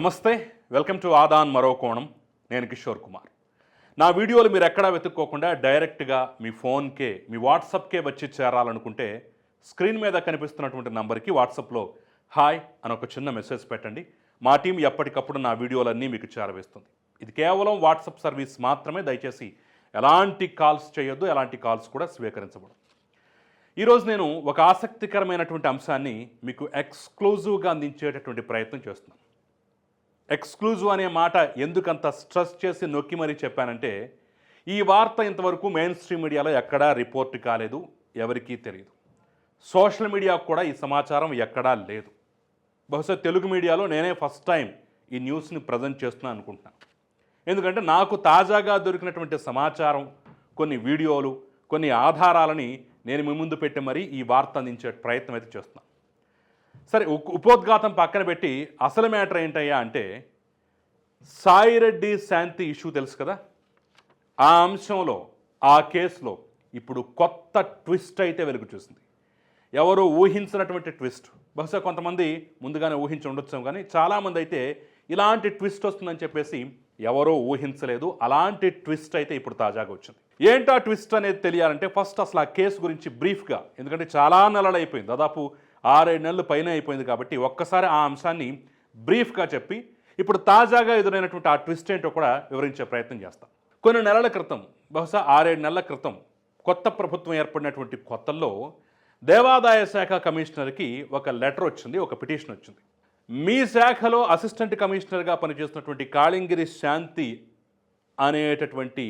నమస్తే welcome to Aadan మరో కోణం. నేను కిషోర్ కుమార్. నా వీడియోలు మీరు ఎక్కడా వెతుక్కోకుండా డైరెక్ట్గా మీ ఫోన్కే మీ వాట్సాప్కే వచ్చి చేరాలనుకుంటే స్క్రీన్ మీద కనిపిస్తున్నటువంటి నంబర్కి వాట్సాప్లో హాయ్ అని ఒక చిన్న మెసేజ్ పెట్టండి. మా టీం ఎప్పటికప్పుడు నా వీడియోలన్నీ మీకు చేరవేస్తుంది. ఇది కేవలం వాట్సాప్ సర్వీస్ మాత్రమే. దయచేసి ఎలాంటి కాల్స్ చేయొద్దు ఎలాంటి కాల్స్ కూడా స్వీకరించబడదు ఈరోజు నేను ఒక ఆసక్తికరమైనటువంటి అంశాన్ని మీకు ఎక్స్క్లూజివ్గా అందించేటటువంటి ప్రయత్నం చేస్తున్నాను. ఎక్స్క్లూజివ్ అనే మాట ఎందుకంత స్ట్రెస్ చేసి నొక్కి మరీ చెప్పానంటే ఈ వార్త ఇంతవరకు మెయిన్ స్ట్రీమ్ మీడియాలో ఎక్కడా రిపోర్ట్ కాలేదు ఎవరికీ తెలియదు సోషల్ మీడియాకు కూడా ఈ సమాచారం ఎక్కడా లేదు. బహుశా తెలుగు మీడియాలో నేనే ఫస్ట్ టైం ఈ న్యూస్ని ప్రజెంట్ చేస్తున్నాను అనుకుంటున్నాను ఎందుకంటే నాకు తాజాగా దొరికినటువంటి సమాచారం కొన్ని వీడియోలు కొన్ని ఆధారాలని నేను మీ ముందు పెట్టి మరీ ఈ వార్త అందించే ప్రయత్నం అయితే చేస్తున్నాను సరే ఉపోద్ఘాతం పక్కన పెట్టి అసలు మ్యాటర్ ఏంటయ్యా అంటే సాయిరెడ్డి శాంతి ఇష్యూ తెలుసు కదా? ఆ అంశంలో ఆ కేసులో ఇప్పుడు కొత్త ట్విస్ట్ అయితే వెలుగు చూసింది. ఎవరు ఊహించినటువంటి ట్విస్ట్? బహుశా కొంతమంది ముందుగానే ఊహించి ఉండొచ్చు కానీ చాలామంది అయితే ఇలాంటి ట్విస్ట్ వస్తుందని చెప్పేసి ఎవరో ఊహించలేదు. అలాంటి ట్విస్ట్ అయితే ఇప్పుడు తాజాగా వచ్చింది. ఏంటా ట్విస్ట్ అనేది తెలియాలంటే ఫస్ట్ అసలు ఆ కేసు గురించి బ్రీఫ్గా ఎందుకంటే చాలా నెలలు అయిపోయింది. దాదాపు ఆరేడు నెలలు పైన అయిపోయింది కాబట్టి ఒక్కసారి ఆ అంశాన్ని బ్రీఫ్గా చెప్పి ఇప్పుడు తాజాగా ఎదురైనటువంటి ఆ ట్విస్ట్ ఏంటో కూడా వివరించే ప్రయత్నం చేస్తాం. కొన్ని నెలల క్రితం బహుశా ఆరేడు నెలల క్రితం కొత్త ప్రభుత్వం ఏర్పడినటువంటి కొత్తల్లో దేవాదాయ శాఖ కమిషనర్కి ఒక లెటర్ వచ్చింది ఒక పిటిషన్ వచ్చింది. మీ శాఖలో అసిస్టెంట్ కమిషనర్గా పనిచేస్తున్నటువంటి కాళింగిరి శాంతి అనేటటువంటి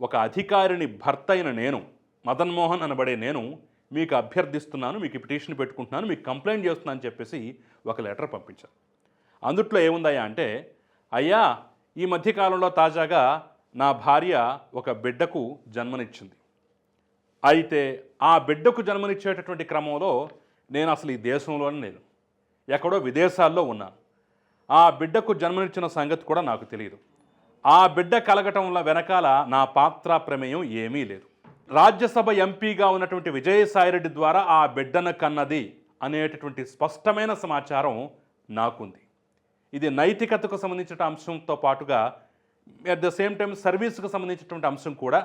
ఒక అధికారిని భర్త అయిన నేను మదన్ మోహన్ అనబడే నేను మీకు అభ్యర్థిస్తున్నాను మీకు పిటిషన్ పెట్టుకుంటున్నాను మీకు కంప్లైంట్ చేస్తున్నాను అని చెప్పేసి ఒక లెటర్ పంపించాను అందుట్లో ఏముందయ్యా అంటే అయ్యా ఈ మధ్యకాలంలో తాజాగా నా భార్య ఒక బిడ్డకు జన్మనిచ్చింది. అయితే ఆ బిడ్డకు జన్మనిచ్చేటటువంటి క్రమంలో నేను అసలు ఈ దేశంలోనే లేదు ఎక్కడో విదేశాల్లో ఉన్నాను. ఆ బిడ్డకు జన్మనిచ్చిన సంగతి కూడా నాకు తెలియదు. ఆ బిడ్డ కలగటంలో వెనకాల నా పాత్ర ప్రమేయం ఏమీ లేదు. రాజ్యసభ ఎంపీగా ఉన్నటువంటి విజయసాయిరెడ్డి ద్వారా ఆ బిడ్డను కన్నది అనేటటువంటి స్పష్టమైన సమాచారం నాకుంది. ఇది నైతికతకు సంబంధించిన అంశంతో పాటుగా అట్ ద సేమ్ టైం సర్వీస్కు సంబంధించినటువంటి అంశం కూడా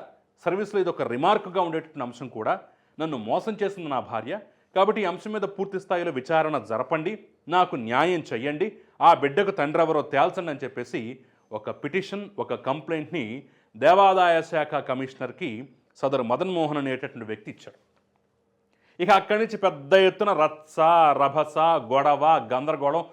సర్వీస్లో ఇది ఒక రిమార్క్గా ఉండేటటువంటి అంశం కూడా నన్ను మోసం చేసింది నా భార్య. కాబట్టి ఈ అంశం మీద పూర్తి స్థాయిలో విచారణ జరపండి నాకు న్యాయం చెయ్యండి ఆ బిడ్డకు తండ్రి ఎవరో తేల్చండి అని చెప్పేసి ఒక పిటిషన్ ఒక కంప్లైంట్ని దేవాదాయ శాఖ కమిషనర్కి సదరు మదన్ మోహన్ అనేటటువంటి వ్యక్తి ఇచ్చాడు. ఇక అక్కడి నుంచి పెద్ద ఎత్తున రత్స రభస గొడవ గందరగోళం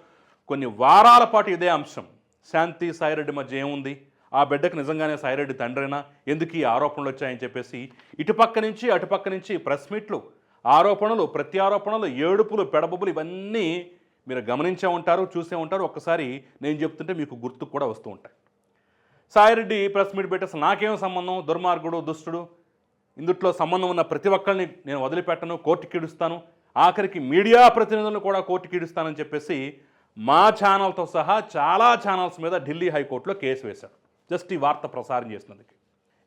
కొన్ని వారాల పాటు ఇదే అంశం. శాంతి సాయిరెడ్డి మధ్య ఏముంది? ఆ బిడ్డకు నిజంగానే సాయిరెడ్డి తండ్రినా? ఎందుకు ఈ ఆరోపణలు వచ్చాయని చెప్పేసి ఇటుపక్క నుంచి అటుపక్క నుంచి ప్రెస్ మీట్లు ఆరోపణలు ప్రత్యారోపణలు ఏడుపులు పెడబొబ్బులు ఇవన్నీ మీరు గమనించే ఉంటారు చూసే ఉంటారు. ఒక్కసారి నేను చెప్తుంటే మీకు గుర్తుకు కూడా వస్తూ ఉంటాయి. సాయిరెడ్డి ప్రెస్ మీట్ పెట్టి అసలు నాకేం సంబంధం? దుర్మార్గుడు దుష్టుడు. ఇందుట్లో సంబంధం ఉన్న ప్రతి ఒక్కరిని నేను వదిలిపెట్టను కోర్టుకి కీడుస్తాను. ఆఖరికి మీడియా ప్రతినిధులను కూడా కోర్టుకి కీడుస్తానని చెప్పేసి మా ఛానల్తో సహా చాలా ఛానల్స్ మీద ఢిల్లీ హైకోర్టులో కేసు వేశాడు జస్ట్ ఈ వార్త ప్రసారం చేసినందుకు.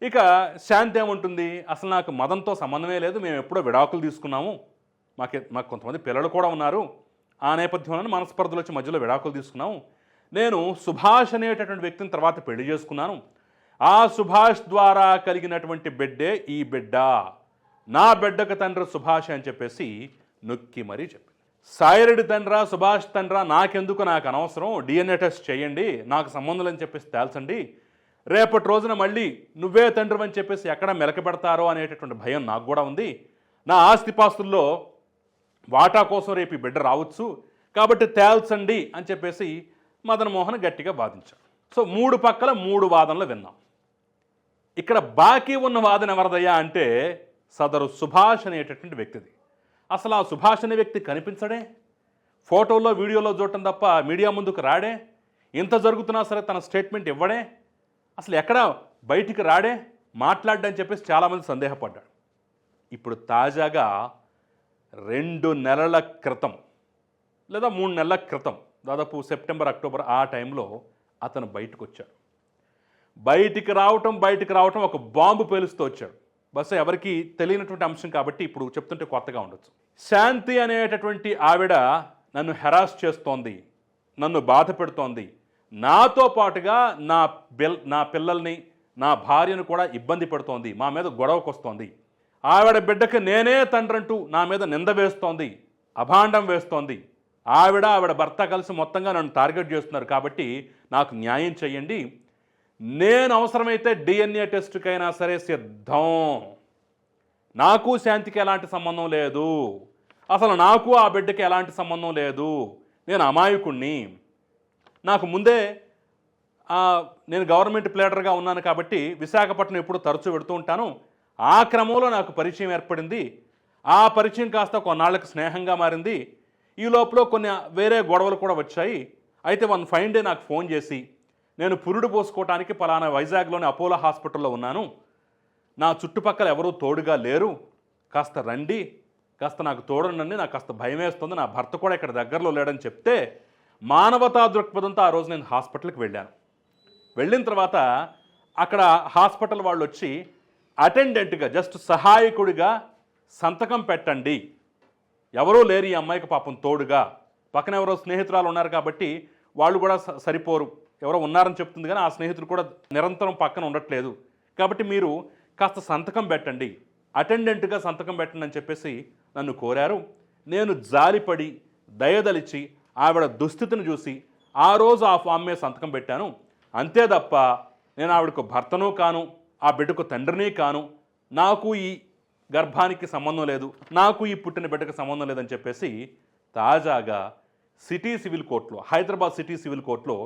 ఇక శాంతి ఏముంటుంది? అసలు నాకు మదంతో సంబంధమే లేదు. మేము ఎప్పుడో విడాకులు తీసుకున్నాము. మాకు మాకు కొంతమంది పిల్లలు కూడా ఉన్నారు. ఆ నేపథ్యంలో మనస్పర్ధలు వచ్చి మధ్యలో విడాకులు తీసుకున్నాము. నేను సుభాష్ అనేటటువంటి వ్యక్తిని తర్వాత పెళ్ళి చేసుకున్నాను. ఆ సుభాష్ ద్వారా కలిగినటువంటి బిడ్డే ఈ బిడ్డ. నా బిడ్డకు తండ్రి సుభాష్ అని చెప్పేసి నొక్కి మరీ చెప్పింది సాయిరెడ్డి తండ్రా సుభాష్ తండ్రా నాకెందుకు నాకు అనవసరం? డిఎన్ఏ టెస్ట్ చేయండి నాకు సంబంధం అని చెప్పేసి తేల్చండి. రేపటి రోజున మళ్ళీ నువ్వే తండ్రి అని చెప్పేసి ఎక్కడ మెలకబెడతారో అనేటటువంటి భయం నాకు కూడా ఉంది. నా ఆస్తిపాస్తుల్లో వాటా కోసం రేపు బిడ్డ రావచ్చు. కాబట్టి తేల్చండి అని చెప్పేసి మదన్ మోహన్ గట్టిగా వాదించాడు. సో మూడు పక్కల మూడు వాదనలు విన్నాం. ఇక్కడ బాకీ ఉన్న వాదన ఎవరిదయ్యా అంటే సదరు సుభాష్ అనేటటువంటి వ్యక్తిది. అసలు ఆ సుభాష్ అనే వ్యక్తి కనిపించడే? ఫోటోలో వీడియోలో చూడటం తప్ప మీడియా ముందుకు రాడే? ఇంత జరుగుతున్నా సరే తన స్టేట్మెంట్ ఇవ్వడే? అసలు ఎక్కడ బయటికి రాడే? మాట్లాడని చెప్పేసి చాలామంది సందేహపడ్డాడు ఇప్పుడు తాజాగా రెండు నెలల క్రితం లేదా మూడు నెలల క్రితం దాదాపు సెప్టెంబర్ అక్టోబర్ ఆ టైంలో అతను బయటకు వచ్చాడు బయటికి రావటం బయటికి రావటం ఒక బాంబు పేలుస్తూ వచ్చాడు. బస్సు ఎవరికి తెలియనటువంటి అంశం కాబట్టి ఇప్పుడు చెప్తుంటే కొత్తగా ఉండొచ్చు. శాంతి అనేటటువంటి ఆవిడ నన్ను హెరాస్ చేస్తోంది నన్ను బాధ పెడుతోంది. నాతో పాటుగా నా బిల్ నా పిల్లల్ని నా భార్యను కూడా ఇబ్బంది పెడుతోంది మా మీద గొడవకు వస్తోంది. ఆవిడ బిడ్డకి నేనే తండ్రంటూ నా మీద నింద వేస్తోంది అభాండం వేస్తోంది. ఆవిడ ఆవిడ భర్త కలిసి మొత్తంగా నన్ను టార్గెట్ చేస్తున్నారు కాబట్టి నాకు న్యాయం చేయండి నేను అవసరమైతే డిఎన్ఏ టెస్ట్కైనా సరే సిద్ధం. నాకు శాంతికి ఎలాంటి సంబంధం లేదు. అసలు నాకు ఆ బిడ్డకి ఎలాంటి సంబంధం లేదు. నేను అమాయకుణ్ణి. నాకు ముందే నేను గవర్నమెంట్ ప్లేడర్గా ఉన్నాను కాబట్టి విశాఖపట్నం ఎప్పుడు తరచూ పెడుతూ ఉంటాను. ఆ క్రమంలో నాకు పరిచయం ఏర్పడింది. ఆ పరిచయం కాస్త కొన్నాళ్ళకి స్నేహంగా మారింది. ఈ లోపల కొన్ని వేరే గొడవలు కూడా వచ్చాయి. అయితే వన్ ఫైన్ డే నాకు ఫోన్ చేసి నేను పురుడు పోసుకోవటానికి పలానా వైజాగ్లోని అపోలో హాస్పిటల్లో ఉన్నాను. నా చుట్టుపక్కల ఎవరూ తోడుగా లేరు. కాస్త రండి. కాస్త నాకు తోడుండండి నాకు కాస్త భయం వేస్తుంది నా భర్త కూడా ఇక్కడ దగ్గరలో లేడని చెప్తే మానవతా దృక్పథంతో ఆ రోజు నేను హాస్పిటల్కి వెళ్ళాను. వెళ్ళిన తర్వాత అక్కడ హాస్పిటల్ వాళ్ళు వచ్చి అటెండెంట్గా జస్ట్ సహాయకుడిగా సంతకం పెట్టండి. ఎవరూ లేరు ఈ అమ్మాయికి పాపం తోడుగా. పక్కన ఎవరో స్నేహితురాలు ఉన్నారు కాబట్టి వాళ్ళు కూడా స- సరిపోరు. ఎవరో ఉన్నారని చెప్తుంది కానీ ఆ స్నేహితులు కూడా నిరంతరం పక్కన ఉండట్లేదు. కాబట్టి మీరు కాస్త సంతకం పెట్టండి. అటెండెంట్గా సంతకం పెట్టండి అని చెప్పేసి నన్ను కోరారు. నేను జాలిపడి దయదలిచి ఆవిడ దుస్థితిని చూసి ఆ రోజు ఆ ఫామ్ మీద సంతకం పెట్టాను. అంతే తప్ప నేను ఆవిడకు భర్తను కాను ఆ బిడ్డకు తండ్రిని కాను. నాకు ఈ గర్భానికి సంబంధం లేదు. నాకు ఈ పుట్టిన బిడ్డకు సంబంధం లేదని చెప్పేసి తాజాగా సిటీ సివిల్ కోర్టులో హైదరాబాద్ సిటీ సివిల్ కోర్టులో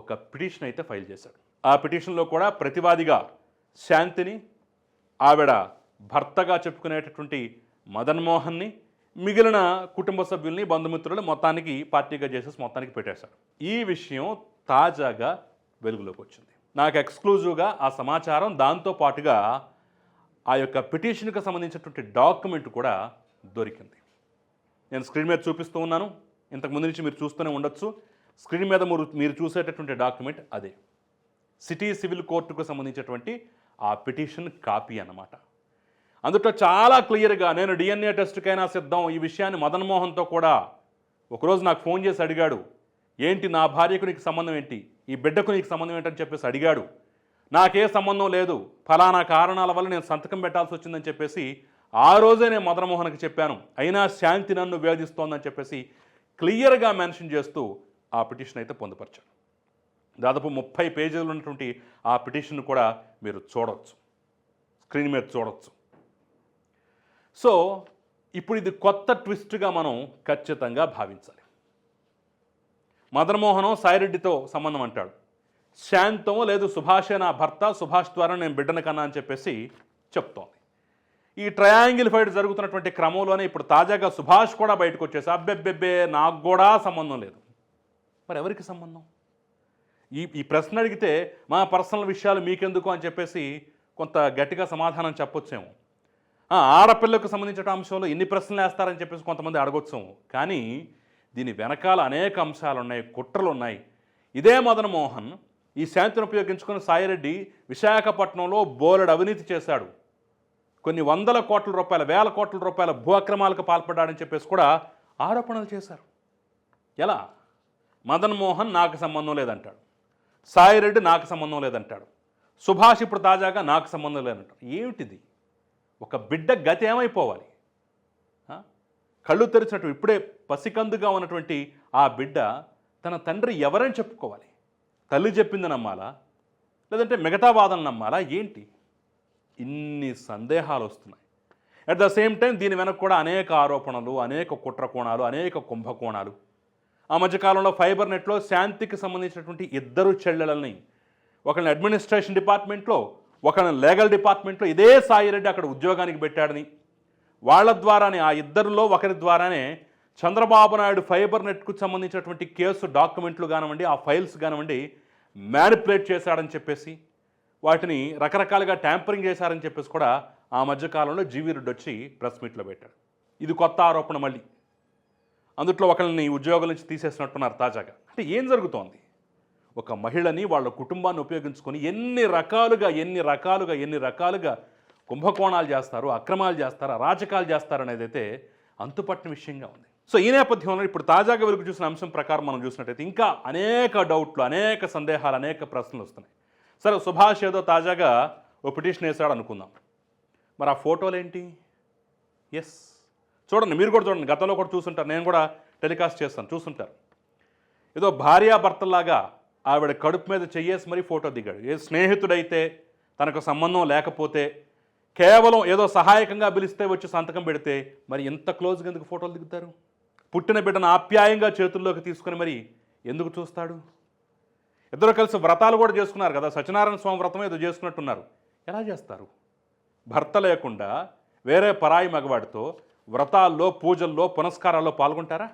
ఒక పిటిషన్ అయితే ఫైల్ చేశాడు. ఆ పిటిషన్లో కూడా ప్రతివాదిగా శాంతిని ఆవిడ భర్తగా చెప్పుకునేటటువంటి మదన్ మోహన్ని మిగిలిన కుటుంబ సభ్యుల్ని బంధుమిత్రులు మొత్తానికి పార్టీగా చేసేసి మొత్తానికి పెట్టేశారు. ఈ విషయం తాజాగా వెలుగులోకి వచ్చింది. నాకు ఎక్స్క్లూజివ్గా ఆ సమాచారం దాంతో పాటుగా ఆ యొక్క పిటిషన్కి సంబంధించినటువంటి డాక్యుమెంట్ కూడా దొరికింది. నేను స్క్రీన్ మీద చూపిస్తూ ఉన్నాను. ఇంతకు ముందు నుంచి మీరు చూస్తూనే ఉండొచ్చు. స్క్రీన్ మీద మీరు మీరు చూసేటటువంటి డాక్యుమెంట్ అదే. సిటీ సివిల్ కోర్టుకు సంబంధించినటువంటి ఆ పిటిషన్ కాపీ అన్నమాట. అందులో చాలా క్లియర్గా నేను డిఎన్ఏ టెస్ట్కైనా సిద్ధం. ఈ విషయాన్ని మదన్ మోహన్తో కూడా ఒకరోజు నాకు ఫోన్ చేసి అడిగాడు. ఏంటి నా భార్యకు నీకు సంబంధం ఏంటి? ఈ బిడ్డకు నీకు సంబంధం ఏంటని చెప్పేసి అడిగాడు. నాకే సంబంధం లేదు. ఫలానా కారణాల వల్ల నేను సంతకం పెట్టాల్సి వచ్చిందని చెప్పేసి ఆ రోజే నేను మదన్మోహన్కి చెప్పాను. అయినా శాంతి నన్ను వేధిస్తోందని చెప్పేసి క్లియర్గా మెన్షన్ చేస్తూ ఆ పిటిషన్ అయితే పొందుపరిచాను. దాదాపు ముప్పై పేజీలు ఉన్నటువంటి ఆ పిటిషన్ కూడా మీరు చూడవచ్చు స్క్రీన్ మీద చూడవచ్చు సో ఇప్పుడు ఇది కొత్త ట్విస్ట్గా మనం ఖచ్చితంగా భావించాలి. మదన్మోహనం సాయిరెడ్డితో సంబంధం అంటాడు. శాంతం లేదు సుభాషే నా భర్త సుభాష్ ద్వారా నేను బిడ్డను కన్నా అని చెప్పేసి చెప్తోంది. ఈ ట్రయాంగిల్ ఫైట్ జరుగుతున్నటువంటి క్రమంలోనే ఇప్పుడు తాజాగా సుభాష్ కూడా బయటకు వచ్చేసి అబ్బెబ్బెబ్బే నాకు కూడా సంబంధం లేదు. మరి ఎవరికి సంబంధం? ఈ ఈ ప్రశ్న అడిగితే మా పర్సనల్ విషయాలు మీకెందుకు అని చెప్పేసి కొంత గట్టిగా సమాధానం చెప్పొచ్చేమో. ఆడపిల్లకు సంబంధించిన అంశంలో ఎన్ని ప్రశ్నలు వేస్తారని చెప్పేసి కొంతమంది అడగొచ్చు. కానీ దీని వెనకాల అనేక అంశాలు ఉన్నాయి కుట్రలు ఉన్నాయి. ఇదే మదన్ మోహన్ ఈ శాంతిని ఉపయోగించుకుని సాయిరెడ్డి విశాఖపట్నంలో బోలెడు అవినీతి చేశాడు. కొన్ని వందల కోట్ల రూపాయల వేల కోట్ల రూపాయల భూ అక్రమాలకు పాల్పడ్డాడని చెప్పేసి కూడా ఆరోపణలు చేశారు. ఎలా? మదన్ మోహన్ నాకు సంబంధం లేదంటాడు. సాయిరెడ్డి నాకు సంబంధం లేదంటాడు. సుభాష్ ఇప్పుడు తాజాగా నాకు సంబంధం లేదంటాడు. ఏమిటిది? ఒక బిడ్డ గతి ఏమైపోవాలి? కళ్ళు తెరిచినట్టు ఇప్పుడే పసికందుగా ఉన్నటువంటి ఆ బిడ్డ తన తండ్రి ఎవరని చెప్పుకోవాలి? తల్లి చెప్పింది నమ్మాలా? లేదంటే మిగతా వాదన నమ్మాలా? ఏంటి? ఇన్ని సందేహాలు వస్తున్నాయి. అట్ ద సేమ్ టైం దీని వెనక కూడా అనేక ఆరోపణలు అనేక కుట్రకోణాలు అనేక కుంభకోణాలు. ఆ మధ్యకాలంలో ఫైబర్ నెట్లో శాంతికి సంబంధించినటువంటి ఇద్దరు చెల్లెలని ఒకరిని అడ్మినిస్ట్రేషన్ డిపార్ట్మెంట్లో ఒక లీగల్ డిపార్ట్మెంట్లో ఇదే సాయిరెడ్డి అక్కడ ఉద్యోగానికి పెట్టాడని వాళ్ళ ద్వారానే ఆ ఇద్దరిలో ఒకరి ద్వారానే చంద్రబాబు నాయుడు ఫైబర్ నెట్కు సంబంధించినటువంటి కేసు డాక్యుమెంట్లు కానివ్వండి ఆ ఫైల్స్ కానివ్వండి మ్యానిపులేట్ చేశాడని చెప్పేసి వాటిని రకరకాలుగా ట్యాంపరింగ్ చేశారని చెప్పేసి కూడా ఆ మధ్యకాలంలో జీవీ రెడ్డి వచ్చి ప్రెస్ మీట్లో పెట్టాడు. ఇది కొత్త ఆరోపణ మళ్ళీ. అందుట్లో ఒకరిని ఉద్యోగం నుంచి తీసేసినట్టున్నారు తాజాగా. అంటే ఏం జరుగుతోంది? ఒక మహిళని వాళ్ళ కుటుంబాన్ని ఉపయోగించుకొని ఎన్ని రకాలుగా ఎన్ని రకాలుగా ఎన్ని రకాలుగా కుంభకోణాలు చేస్తారు అక్రమాలు చేస్తారు అరాచకాలు చేస్తారు అనేది అయితే అంతుపట్టిన విషయంగా ఉంది. సో ఈ నేపథ్యంలో ఇప్పుడు తాజాగా వెలుగు చూసిన అంశం ప్రకారం మనం చూసినట్టయితే ఇంకా అనేక డౌట్లు అనేక సందేహాలు అనేక ప్రశ్నలు వస్తున్నాయి. సరే సుభాష్ ఏదో తాజాగా ఓ పిటిషన్ వేశాడు అనుకుందాం. మరి ఆ ఫోటోలు ఏంటి? ఎస్ చూడండి మీరు కూడా చూడండి. గతంలో కూడా చూస్తుంటారు నేను కూడా టెలికాస్ట్ చేస్తాను. చూస్తుంటారు ఏదో భార్యాభర్తల్లాగా ఆవిడ కడుపు మీద చెయ్యేసి మరీ ఫోటో దిగాడు. ఏ స్నేహితుడైతే తనకు సంబంధం లేకపోతే కేవలం ఏదో సహాయకంగా పిలిస్తే వచ్చి సంతకం పెడితే మరి ఎంత క్లోజ్గా ఎందుకు ఫోటోలు దిగుతారు? పుట్టిన బిడ్డను ఆప్యాయంగా చేతుల్లోకి తీసుకుని మరి ఎందుకు చూస్తాడు? ఇద్దరు కలిసి వ్రతాలు కూడా చేసుకున్నారు కదా. సత్యనారాయణ స్వామి వ్రతం ఏదో చేసుకున్నట్టున్నారు. ఎలా చేస్తారు? భర్త లేకుండా వేరే పరాయి మగవాడితో వ్రతాల్లో పూజల్లో పునస్కారాల్లో పాల్గొంటారా?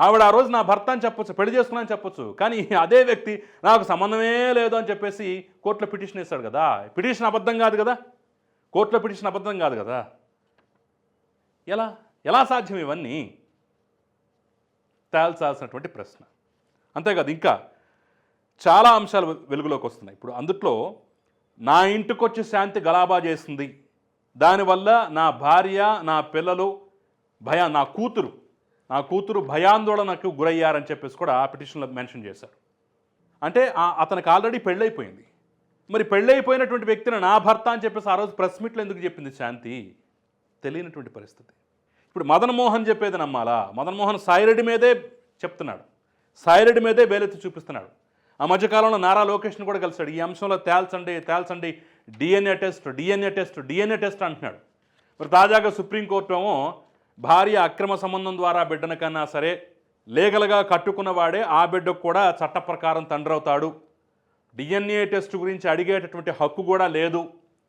ఆవిడ ఆ రోజు నా భర్త అని చెప్పొచ్చు పెళ్ళి చేసుకున్నాను చెప్పొచ్చు కానీ అదే వ్యక్తి నాకు సంబంధమే లేదు అని చెప్పేసి కోర్టులో పిటిషన్ వేస్తాడు కదా. పిటిషన్ అబద్ధం కాదు కదా. కోర్టులో పిటిషన్ అబద్ధం కాదు కదా. ఎలా? ఎలా సాధ్యం ఇవన్నీ? తేల్చాల్సినటువంటి ప్రశ్న. అంతేకాదు ఇంకా చాలా అంశాలు వెలుగులోకి వస్తున్నాయి. ఇప్పుడు అందుట్లో నా ఇంటికొచ్చి శాంతి గలాబా చేసింది. దానివల్ల నా భార్య నా పిల్లలు భయ నా కూతురు నా కూతురు భయాందోళనకు గురయ్యారని చెప్పేసి కూడా ఆ పిటిషన్లో మెన్షన్ చేశారు. అంటే అతనికి ఆల్రెడీ పెళ్ళైపోయింది. మరి పెళ్ళైపోయినటువంటి వ్యక్తిని నా భర్త అని చెప్పేసి ఆ రోజు ప్రెస్ మీట్లో ఎందుకు చెప్పింది శాంతి? తెలియనటువంటి పరిస్థితి. ఇప్పుడు మదన్ మోహన్ చెప్పేది నమ్మాలా? మదన్ మోహన్ సాయిరెడ్డి మీదే చెప్తున్నాడు. సాయిరెడ్డి మీదే బేలెత్తి చూపిస్తున్నాడు. ఆ మధ్యకాలంలో నారా లోకేష్ని కూడా కలిశాడు. ఈ అంశంలో తేల్చండి తేల్చండి. DNA test DNA test DNA test అంటున్నాడు. మరి తాజాగా సుప్రీంకోర్టు ఏమో భార్య అక్రమ సంబంధం ద్వారా బిడ్డను కన్నా సరే లీగల్గా కట్టుకున్నవాడే ఆ బిడ్డకు కూడా చట్ట ప్రకారం తండ్రి అవుతాడు డిఎన్ఏ టెస్ట్ గురించి అడిగేటటువంటి హక్కు కూడా లేదు.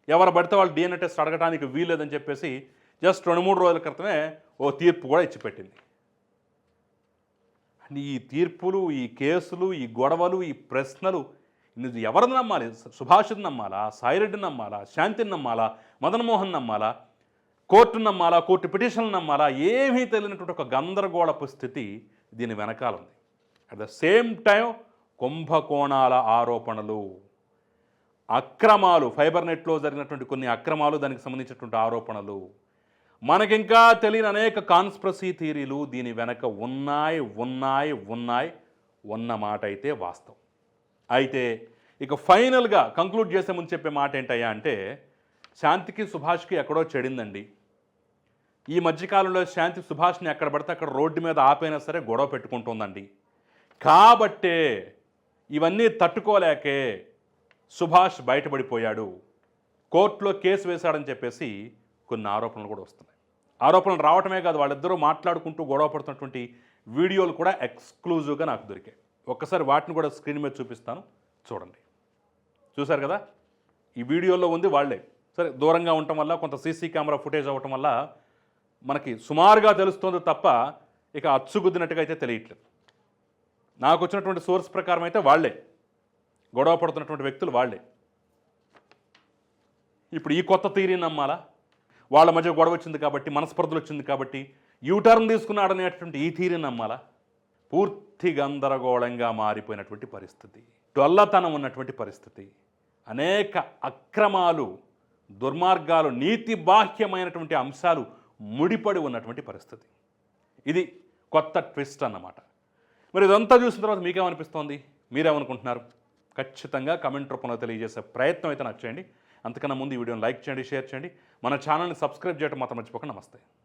ఎవరు పడితే వాళ్ళు డిఎన్ఏ టెస్ట్ అడగడానికి వీల్లేదని చెప్పేసి జస్ట్ రెండు మూడు రోజుల క్రితమే ఓ తీర్పు కూడా ఇచ్చిపెట్టింది. ఈ తీర్పులు ఈ కేసులు ఈ గొడవలు ఈ ప్రశ్నలు ఎవరిని నమ్మాలి? సుభాషిని నమ్మాలా? సాయిరెడ్డిని నమ్మాలా? శాంతిని నమ్మాలా? మదన్మోహన్ నమ్మాలా? కోర్టును నమ్మాలా కోర్టు పిటిషన్లు నమ్మాలా ఏమీ తెలియనటువంటి ఒక గందరగోళపు స్థితి దీని వెనకాల ఉంది. అట్ ద సేమ్ టైం కుంభకోణాల ఆరోపణలు అక్రమాలు ఫైబర్ నెట్లో జరిగినటువంటి కొన్ని అక్రమాలు దానికి సంబంధించినటువంటి ఆరోపణలు. మనకింకా తెలియని అనేక కాన్స్ప్రసీ థీరీలు దీని వెనక ఉన్నాయి ఉన్నాయి ఉన్నాయి ఉన్న మాట అయితే వాస్తవం. అయితే ఇక ఫైనల్గా కంక్లూడ్ చేసే ముందు చెప్పే మాట ఏంటయ్యా అంటే శాంతికి సుభాష్కి ఎక్కడో చెడిందండి. ఈ మధ్యకాలంలో శాంతి సుభాష్ని ఎక్కడ పడితే అక్కడ రోడ్డు మీద ఆపైనా సరే గొడవ పెట్టుకుంటుందండి. కాబట్టే ఇవన్నీ తట్టుకోలేకే సుభాష్ బయటపడిపోయాడు. కోర్టులో కేసు వేశాడని చెప్పేసి కొన్ని ఆరోపణలు కూడా వస్తున్నాయి. ఆరోపణలు రావటమే కాదు వాళ్ళిద్దరూ మాట్లాడుకుంటూ గొడవ పడుతున్నటువంటి వీడియోలు కూడా ఎక్స్క్లూజివ్గా నాకు దొరికాయి. ఒక్కసారి వాటిని కూడా స్క్రీన్ మీద చూపిస్తాను. చూడండి. చూశారు కదా? ఈ వీడియోలో ఉంది వాళ్ళే. సరే దూరంగా ఉండటం వల్ల కొంత సీసీ కెమెరా ఫుటేజ్ అవ్వటం వల్ల మనకి సుమారుగా తెలుస్తుంది తప్ప ఇక అచ్చుగుద్దినట్టుగా అయితే తెలియట్లేదు. నాకు వచ్చినటువంటి సోర్స్ ప్రకారం అయితే వాళ్ళే. గొడవ పడుతున్నటువంటి వ్యక్తులు వాళ్ళే. ఇప్పుడు ఈ కొత్త థీరీని నమ్మాలా? వాళ్ళ మధ్య గొడవ వచ్చింది కాబట్టి మనస్పర్ధలు వచ్చింది కాబట్టి యూటర్న్ తీసుకున్నాడనేటువంటి ఈ థీరీని నమ్మాలా? పూర్తి గందరగోళంగా మారిపోయినటువంటి పరిస్థితి. డొల్లతనం ఉన్నటువంటి పరిస్థితి. అనేక అక్రమాలు దుర్మార్గాలు నీతి బాహ్యమైనటువంటి అంశాలు ముడిపడి ఉన్నటువంటి పరిస్థితి. ఇది కొత్త ట్విస్ట్ అన్నమాట. మరి ఇదంతా చూసిన తర్వాత మీకేమనిపిస్తోంది? మీరేమనుకుంటున్నారు? ఖచ్చితంగా కమెంట్ రూపంలో తెలియజేసే ప్రయత్నం అయితే నాకు చేయండి. అంతకన్నా ముందు ఈ వీడియోని లైక్ చేయండి షేర్ చేయండి. మన ఛానల్ని సబ్స్క్రైబ్ చేయడం మాత్రం మర్చిపోకండి. నమస్తే.